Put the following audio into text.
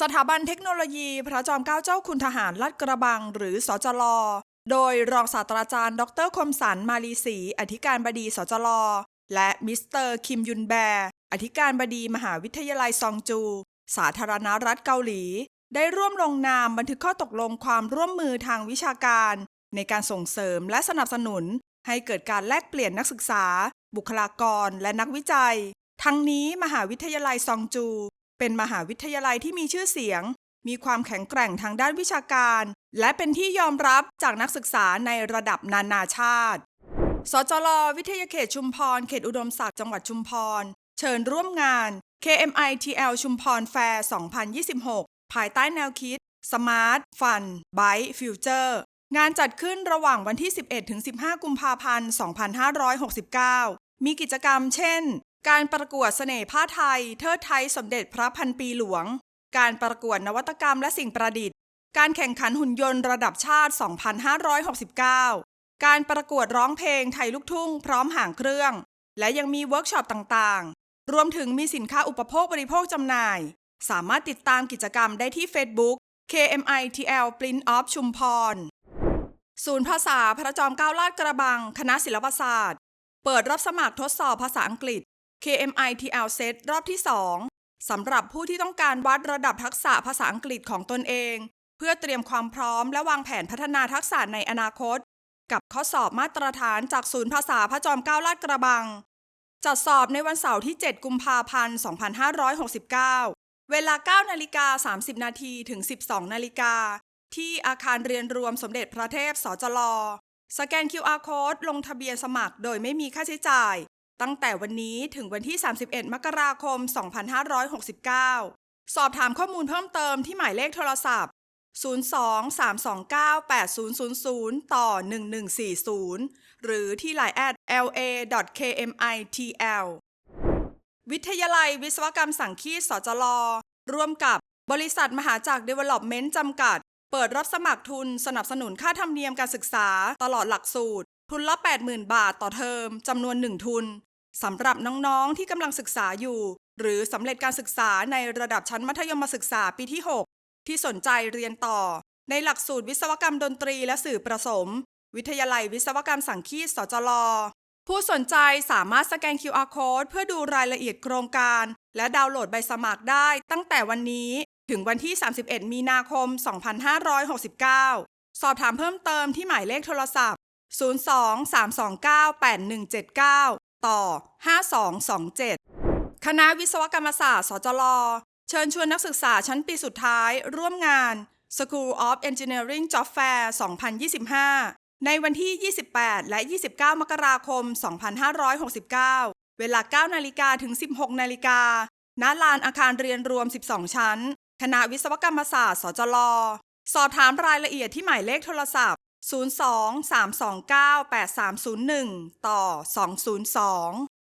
สถาบันเทคโนโลยีพระจอมเกล้าเจ้าคุณทหารลาดกระบัง หรือสจล โดยรองศาสตราจารย์ ดรคมสัน มาลีศรี อธิการบดีสจล และมิสเตอร์คิมยุนแบร์อธิการบดีมหาวิทยาลัยซองจู สาธารณรัฐเกาหลี ได้ร่วมลงนามบันทึกข้อตกลงความร่วมมือทางวิชาการ ในการส่งเสริมและสนับสนุน ให้เกิดการแลกเปลี่ยนนักศึกษา บุคลากร และนักวิจัย ทั้งนี้มหาวิทยาลัยซองจู เป็นมหาวิทยาลัยที่มีชื่อเสียง มีความแข็งแกร่งทางด้านวิชาการ และเป็นที่ยอมรับจากนักศึกษาในระดับนานาชาติ สจลวิทยาเขตชุมพร เขตอุดมศักดิ์จังหวัดชุมพร เชิญร่วมงาน KMITL ชุมพรแฟร์2026 ภายใต้แนวคิด Smart Fun Byte Future งานจัดขึ้นระหว่างวันที่ 11-15 กุมภาพันธ์ 2569 มีกิจกรรมเช่น การประกวดเสน่ห์ผ้าไทย เทิดไทยสมเด็จพระพันปีหลวง การประกวดนวัตกรรมและสิ่งประดิษฐ์ การแข่งขันหุ่นยนต์ระดับชาติ 2569 การประกวดร้องเพลงไทยลูกทุ่งพร้อมห่างเครื่อง และยังมีเวิร์กช็อปต่างๆ รวมถึงมีสินค้าอุปโภคบริโภคจำหน่าย สามารถติดตามกิจกรรมได้ที่ Facebook KMITL Print Off ชุมพร ศูนย์ภาษาพระจอมเกล้าลาดกระบัง คณะศิลปศาสตร์ เปิดรับสมัครทดสอบภาษาอังกฤษ KMITL Set รอบที่ 2 สำหรับผู้ที่ต้องการวัดระดับทักษะภาษาอังกฤษของตนเอง เพื่อเตรียมความพร้อมและวางแผนพัฒนาทักษะในอนาคต กับข้อสอบมาตรฐานจากศูนย์ภาษาพระจอมเกล้าลาดกระบัง จัดสอบในวันเสาร์ที่ 7 กุมภาพันธ์ 2569 เวลา 9 นาฬิกา 30 นาทีถึง 12 นาฬิกา ที่อาคารเรียนรวมสมเด็จพระเทพสจลสแกน QR Code ลงทะเบียนสมัครโดยไม่มีค่าใช้จ่าย ตั้งแต่วันนี้ถึงวันที่ 31 มกราคม 2569 สอบถามข้อมูลเพิ่มเติมที่หมายเลขโทรศัพท์ 02-329-8000 ต่อ 1140 หรือที่ Line แอด la.kmitl วิทยาลัยวิศวกรรมสังคีตสจลร่วมกับบริษัทมหาจักรเดเวล็อปเมนต์จำกัด เปิดรับสมัครทุนสนับสนุนค่าธรรมเนียมการศึกษาตลอดหลักสูตร ทุนละ 80,000 บาทต่อเทอมจำนวน 1 ทุน สำหรับน้องๆที่กำลังศึกษาอยู่ หรือสำเร็จการศึกษาในระดับชั้นมัธยมศึกษาปีที่ 6 ที่สนใจเรียนต่อ ในหลักสูตรวิศวกรรมดนตรีและสื่อประสม วิทยาลัยวิศวกรรมสังคีตสจลผู้สนใจสามารถสแกน QR Code เพื่อดูรายละเอียดโครงการ และดาวน์โหลดใบสมัครได้ตั้งแต่วันนี้ถึงวันที่ 31 มีนาคม 2569 สอบถามเพิ่มเติมที่หมายเลขโทรศัพท์ 02-329-8179 ต่อ 5227 คณะวิศวกรรมศาสตร์ สจล เชิญชวนนักศึกษาชั้นปีสุดท้าย ร่วมงาน School of Engineering Job Fair 2025 ในวันที่ 28 และ 29 มกราคม 2569 เวลา 9 นาฬิกาถึง 16 นาฬิกา ณ ลานอาคารเรียนรวม 12 ชั้น คณะวิศวกรรมศาสตร์ สจล สอบถามรายละเอียดที่หมายเลขโทรศัพท์ 02 329 8301 ต่อ 202